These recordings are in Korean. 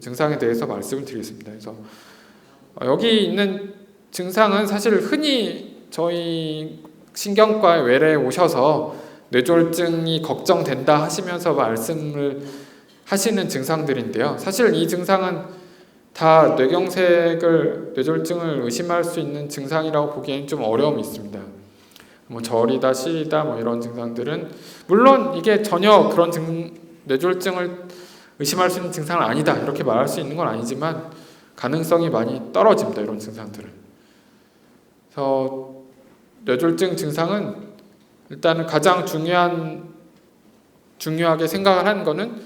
증상에 대해서 말씀을 드리겠습니다. 그래서 어, 여기 있는 증상은 사실 흔히 저희 신경과 외래에 오셔서 뇌졸중이 걱정된다 하시면서 말씀을 하시는 증상들인데요. 사실 이 증상은 다 뇌경색을 뇌졸중을 의심할 수 있는 증상이라고 보기에는 좀 어려움이 있습니다. 뭐 절이다, 시이다 뭐 이런 증상들은 물론 이게 전혀 그런 증, 뇌졸중을 의심할 수 있는 증상은 아니다 이렇게 말할 수 있는 건 아니지만 가능성이 많이 떨어집니다 이런 증상들은. 그래서 뇌졸중 증상은 일단은 가장 중요한 중요하게 생각을 하는 거는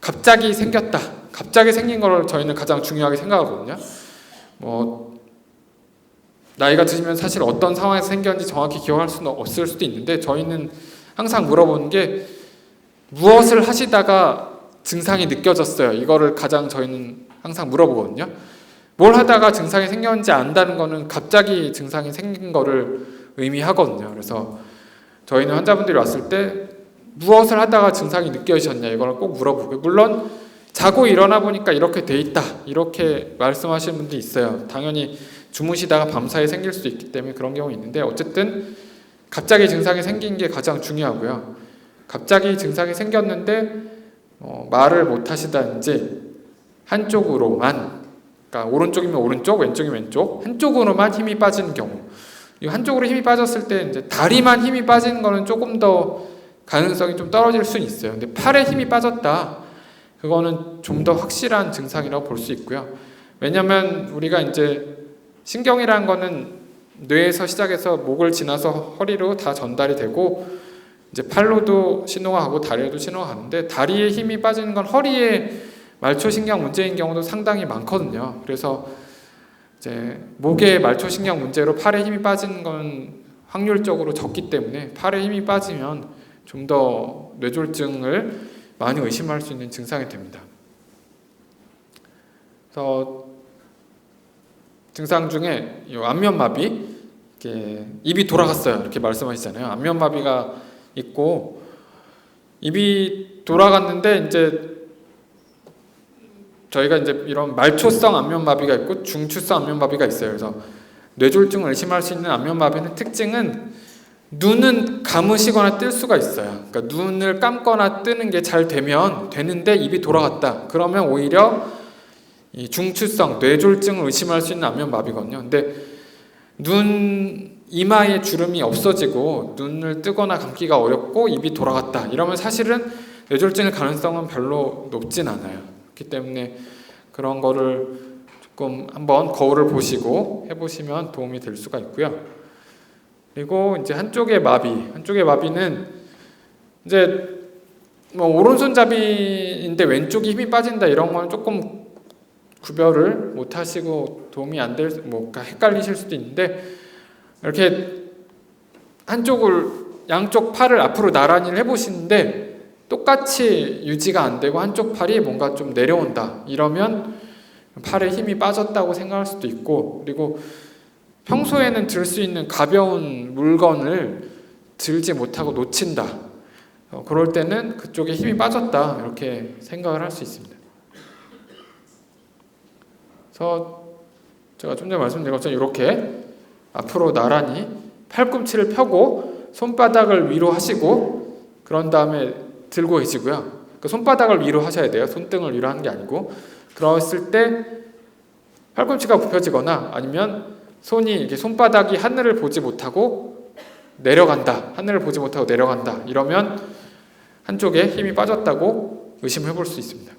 갑자기 생겼다. 갑자기 생긴 걸 저희는 가장 중요하게 생각하거든요. 뭐 나이가 드시면 사실 어떤 상황에서 생겼는지 정확히 기억할 수는 없을 수도 있는데 저희는 항상 물어보는 게 무엇을 하시다가 증상이 느껴졌어요. 이거를 가장 저희는 항상 물어보거든요. 뭘 하다가 증상이 생겼는지 안다는 거는 갑자기 증상이 생긴 거를 의미하거든요. 그래서 저희는 환자분들이 왔을 때 무엇을 하다가 증상이 느껴지셨냐 이걸 꼭 물어보고 물론 자고 일어나 보니까 이렇게 돼 있다 이렇게 말씀하시는 분도 있어요. 당연히 주무시다가 밤사이 생길 수도 있기 때문에 그런 경우 있는데 어쨌든 갑자기 증상이 생긴 게 가장 중요하고요. 갑자기 증상이 생겼는데 어, 말을 못 하시다든지 한쪽으로만 그러니까 오른쪽이면 오른쪽, 왼쪽이면 왼쪽 한쪽으로만 힘이 빠지는 경우 이 한쪽으로 힘이 빠졌을 때 이제 다리만 힘이 빠지는 거는 조금 더 가능성이 좀 떨어질 수는 있어요. 근데 팔에 힘이 빠졌다. 그거는 좀 더 확실한 증상이라고 볼 수 있고요. 왜냐하면 우리가 이제 신경이라는 거는 뇌에서 시작해서 목을 지나서 허리로 다 전달이 되고 이제 팔로도 신호가 가고 다리에도 신호가 가는데 다리에 힘이 빠지는 건 허리에 말초신경 문제인 경우도 상당히 많거든요. 그래서 이제 목에 말초신경 문제로 팔에 힘이 빠지는 건 확률적으로 적기 때문에 팔에 힘이 빠지면 좀 더 뇌졸중을 많이 의심할 수 있는 증상이 됩니다. 그래서 증상 중에 이 안면마비, 입이 돌아갔어요. 이렇게 말씀하시잖아요. 안면마비가 있고 입이 돌아갔는데 이제 저희가 이제 이런 말초성 안면마비가 있고 중추성 안면마비가 있어요. 그래서 뇌졸중을 의심할 수 있는 안면마비는 특징은 눈은 감으시거나 뜰 수가 있어요. 그러니까 눈을 감거나 뜨는 게 잘 되면 되는데 입이 돌아갔다. 그러면 오히려 이 중추성 뇌졸중을 의심할 수 있는 안면마비거든요. 근데 눈 이마에 주름이 없어지고 눈을 뜨거나 감기가 어렵고 입이 돌아갔다. 이러면 사실은 뇌졸중의 가능성은 별로 높진 않아요. 그렇기 때문에 그런 거를 조금 한번 거울을 보시고 해보시면 도움이 될 수가 있고요. 그리고 이제 한쪽의 마비, 한쪽의 마비는 이제 뭐 오른손잡이인데 왼쪽이 힘이 빠진다 이런 건 조금 구별을 못 하시고 도움이 안 될, 뭐 헷갈리실 수도 있는데 이렇게 한쪽을 양쪽 팔을 앞으로 나란히 해보시는데 똑같이 유지가 안 되고 한쪽 팔이 뭔가 좀 내려온다 이러면 팔에 힘이 빠졌다고 생각할 수도 있고 그리고 평소에는 들 수 있는 가벼운 물건을 들지 못하고 놓친다. 어, 그럴 때는 그쪽에 힘이 빠졌다. 이렇게 생각을 할 수 있습니다. 그래서 제가 좀 전에 말씀드린 것처럼 이렇게 앞으로 나란히 팔꿈치를 펴고 손바닥을 위로 하시고 그런 다음에 들고 계시고요. 그 손바닥을 위로 하셔야 돼요. 손등을 위로 하는 게 아니고 그랬을 때 팔꿈치가 굽혀지거나 아니면 손이 이렇게 손바닥이 하늘을 보지 못하고 내려간다. 하늘을 보지 못하고 내려간다. 이러면 한쪽에 힘이 빠졌다고 의심해 볼 수 있습니다.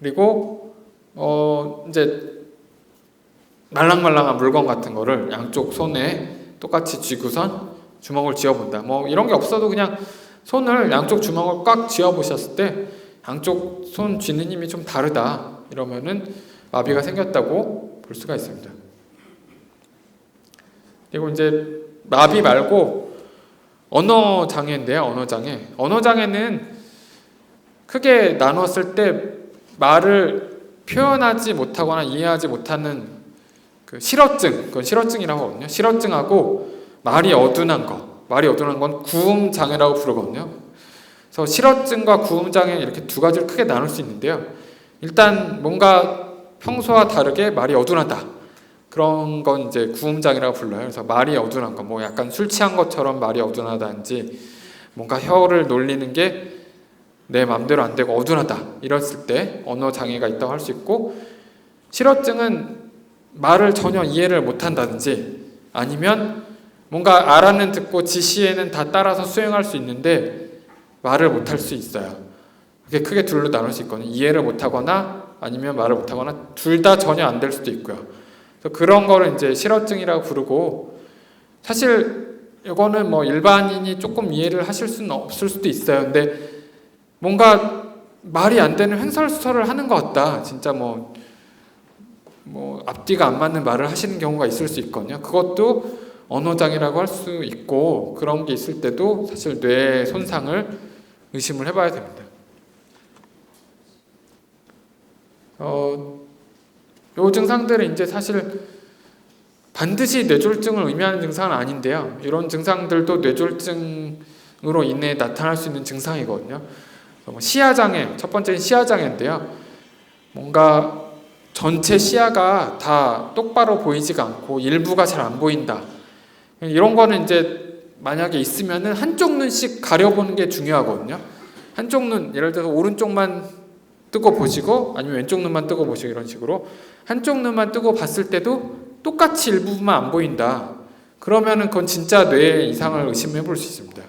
그리고 어 이제 말랑말랑한 물건 같은 거를 양쪽 손에 똑같이 쥐고선 주먹을 쥐어본다. 뭐 이런 게 없어도 그냥 손을 양쪽 주먹을 꽉 쥐어보셨을 때 양쪽 손 쥐는 힘이 좀 다르다. 이러면은 마비가 생겼다고 볼 수가 있습니다. 그리고 이제 마비 말고 언어 장애인데요. 언어 장애. 언어 장애는 크게 나눴을 때 말을 표현하지 못하거나 이해하지 못하는 그 실어증, 그건 실어증이라고 하거든요. 실어증하고 말이 어둔한 거, 말이 어둔한 건 구음 장애라고 부르거든요. 그래서 실어증과 구음장애 이렇게 두 가지를 크게 나눌 수 있는데요. 일단 뭔가 평소와 다르게 말이 어둔하다. 그런 건 이제 구음장이라고 불러요. 그래서 말이 어둔한 거, 뭐 약간 술 취한 것처럼 말이 어둔하다든지 뭔가 혀를 놀리는 게 내 마음대로 안 되고 어둔하다. 이랬을 때 언어 장애가 있다고 할 수 있고 실어증은 말을 전혀 이해를 못 한다든지 아니면 뭔가 알아는 듣고 지시에는 다 따라서 수행할 수 있는데 말을 못할 수 있어요. 그게 크게 둘로 나눌 수 있거든요. 이해를 못 하거나 아니면 말을 못 하거나 둘 다 전혀 안 될 수도 있고요. 그래서 그런 거를 이제 실어증이라고 부르고 사실 이거는 뭐 일반인이 조금 이해를 하실 수는 없을 수도 있어요. 근데 뭔가 말이 안 되는 횡설수설을 하는 것 같다. 진짜 뭐, 뭐, 앞뒤가 안 맞는 말을 하시는 경우가 있을 수 있거든요. 그것도 언어장애라고 할 수 있고, 그런 게 있을 때도 사실 뇌 손상을 의심을 해봐야 됩니다. 어, 요 증상들은 이제 사실 반드시 뇌졸중을 의미하는 증상은 아닌데요. 이런 증상들도 뇌졸중으로 인해 나타날 수 있는 증상이거든요. 뭐 시야 장애 첫 번째는 시야 장애인데요. 뭔가 전체 시야가 다 똑바로 보이지가 않고 일부가 잘 안 보인다. 이런 거는 이제 만약에 있으면은 한쪽 눈씩 가려보는 게 중요하거든요. 한쪽 눈 예를 들어서 오른쪽만 뜨고 보시고 아니면 왼쪽 눈만 뜨고 보시고 이런 식으로 한쪽 눈만 뜨고 봤을 때도 똑같이 일부분만 안 보인다. 그러면은 그건 진짜 뇌 이상을 의심해 볼 수 있습니다.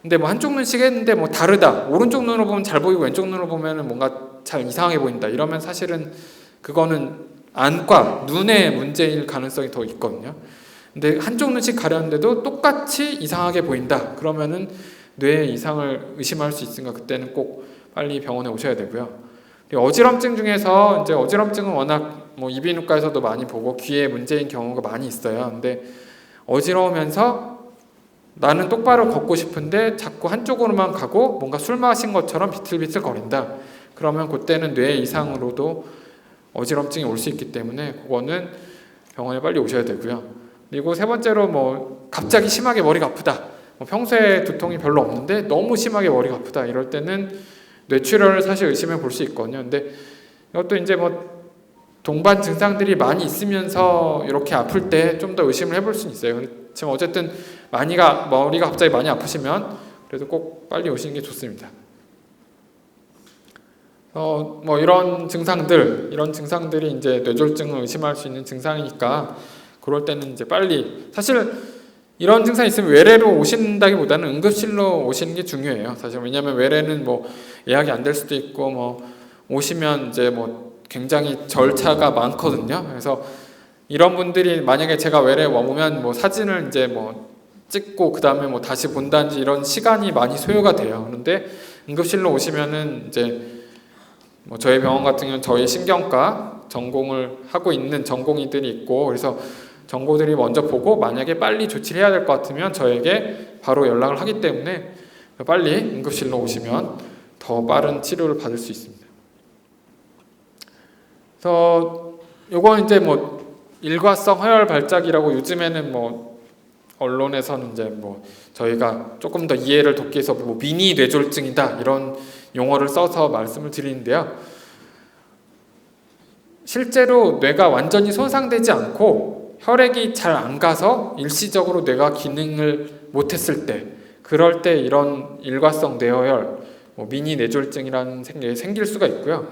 근데 뭐 한쪽 눈씩 했는데 뭐 다르다. 오른쪽 눈으로 보면 잘 보이고 왼쪽 눈으로 보면은 뭔가 잘 이상하게 보인다. 이러면 사실은 그거는 안과 눈의 문제일 가능성이 더 있거든요. 근데 한쪽 눈씩 가렸는데도 똑같이 이상하게 보인다. 그러면은 뇌 이상을 의심할 수 있으니까 그때는 꼭 빨리 병원에 오셔야 되고요. 어지럼증 중에서 이제 어지럼증은 워낙 뭐 이비인후과에서도 많이 보고 귀에 문제인 경우가 많이 있어요. 근데 어지러우면서 나는 똑바로 걷고 싶은데 자꾸 한쪽으로만 가고 뭔가 술 마신 것처럼 비틀비틀 거린다. 그러면 그때는 뇌 이상으로도 어지럼증이 올 수 있기 때문에 그거는 병원에 빨리 오셔야 되고요. 그리고 세 번째로 뭐 갑자기 심하게 머리가 아프다. 뭐 평소에 두통이 별로 없는데 너무 심하게 머리가 아프다. 이럴 때는 뇌출혈을 사실 의심해 볼 수 있거든요. 근데 이것도 이제 뭐 동반 증상들이 많이 있으면서 이렇게 아플 때 좀 더 의심을 해볼 수 있어요. 지금 어쨌든 많이가 머리가 갑자기 많이 아프시면 그래도 꼭 빨리 오시는 게 좋습니다. 어, 뭐 이런 증상들, 이런 증상들이 이제 뇌졸중을 의심할 수 있는 증상이니까 그럴 때는 이제 빨리 사실 이런 증상이 있으면 외래로 오신다기보다는 응급실로 오시는 게 중요해요. 사실 왜냐하면 외래는 뭐 예약이 안 될 수도 있고 뭐 오시면 이제 뭐 굉장히 절차가 많거든요. 그래서 이런 분들이 만약에 제가 외래 와보면 뭐 사진을 이제 뭐 찍고 그 다음에 뭐 다시 본다든지 이런 시간이 많이 소요가 돼요. 그런데 응급실로 오시면은 이제 뭐 저희 병원 같은 경우는 저희 신경과 전공을 하고 있는 전공의들이 있고 그래서 정보들이 먼저 보고 만약에 빨리 조치를 해야 될 것 같으면 저에게 바로 연락을 하기 때문에 빨리 응급실로 오시면 더 빠른 치료를 받을 수 있습니다. 그래서 요건 이제 뭐 일과성 허혈 발작이라고 요즘에는 뭐 언론에서는 이제 뭐 저희가 조금 더 이해를 돕기 위해서 뭐 미니 뇌졸중이다 이런 용어를 써서 말씀을 드리는데요. 실제로 뇌가 완전히 손상되지 않고 혈액이 잘 안 가서 일시적으로 뇌가 기능을 못했을 때 그럴 때 이런 일과성 뇌어혈, 뭐 미니 뇌졸중이라는 게 생길 수가 있고요.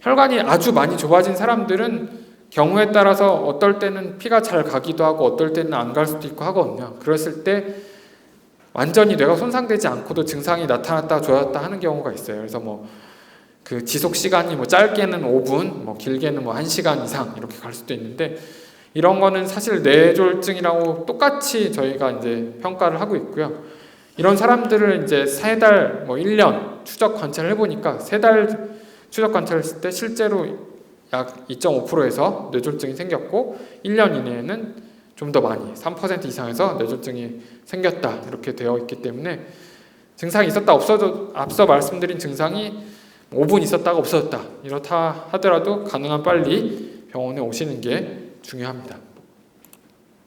혈관이 아주 많이 좁아진 사람들은 경우에 따라서 어떨 때는 피가 잘 가기도 하고 어떨 때는 안 갈 수도 있고 하거든요. 그랬을 때 완전히 뇌가 손상되지 않고도 증상이 나타났다 좋았다 하는 경우가 있어요. 그래서 뭐 그 지속 시간이 뭐 짧게는 5분, 뭐 길게는 뭐 1시간 이상 이렇게 갈 수도 있는데 이런 거는 사실 뇌졸중이라고 똑같이 저희가 이제 평가를 하고 있고요. 이런 사람들을 이제 세 달, 뭐 1년 추적 관찰을 해보니까 세 달 추적 관찰했을 때 실제로 약 2.5%에서 뇌졸중이 생겼고 1년 이내에는 좀 더 많이 3% 이상에서 뇌졸중이 생겼다 이렇게 되어 있기 때문에 증상이 있었다 없어도 앞서 말씀드린 증상이 5분 있었다가 없어졌다 이렇다 하더라도 가능한 빨리 병원에 오시는 게 중요합니다.